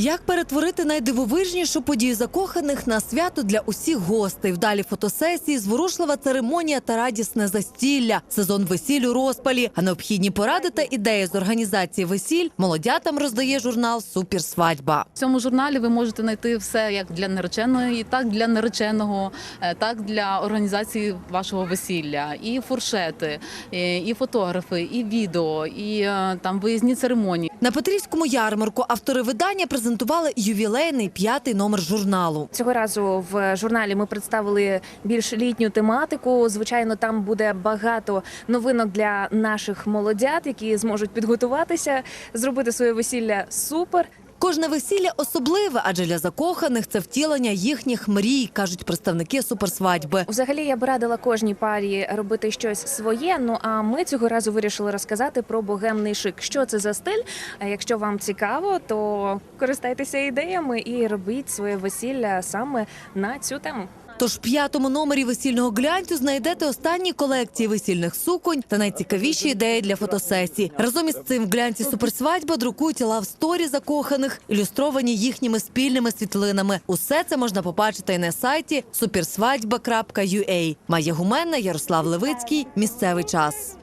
Як перетворити найдивовижнішу подію закоханих на свято для усіх гостей? Вдалі фотосесії, зворушлива церемонія та радісне застілля, сезон весіль у розпалі. А необхідні поради та ідеї з організації весіль молодятам роздає журнал Суперсвадьба. В цьому журналі ви можете знайти все як для нареченої, так для нареченого, е, так для організації вашого весілля, і фуршети, е, і фотографи, і відео, і е, там виїзні церемонії. На Петрівському ярмарку автори видання презентували ювілейний п'ятий номер журналу. Цього разу в журналі ми представили більш літню тематику. Звичайно, там буде багато новинок для наших молодят, які зможуть підготуватися, зробити своє весілля супер. Кожне весілля особливе, адже для закоханих це втілення їхніх мрій, кажуть представники суперсвадьби. Взагалі, я б радила кожній парі робити щось своє. Ну а ми цього разу вирішили розказати про богемний шик. Що це за стиль? Якщо вам цікаво, то користайтеся ідеями і робіть своє весілля саме на цю тему. Тож в п'ятому номері весільного глянцю знайдете останні колекції весільних суконь та найцікавіші ідеї для фотосесій. Разом із цим в глянці суперсвадьба друкують лавсторі закоханих, ілюстровані їхніми спільними світлинами. Усе це можна побачити і на сайті supersвадьба.ua. Має Гуменна, Ярослав Левицький. Місцевий час.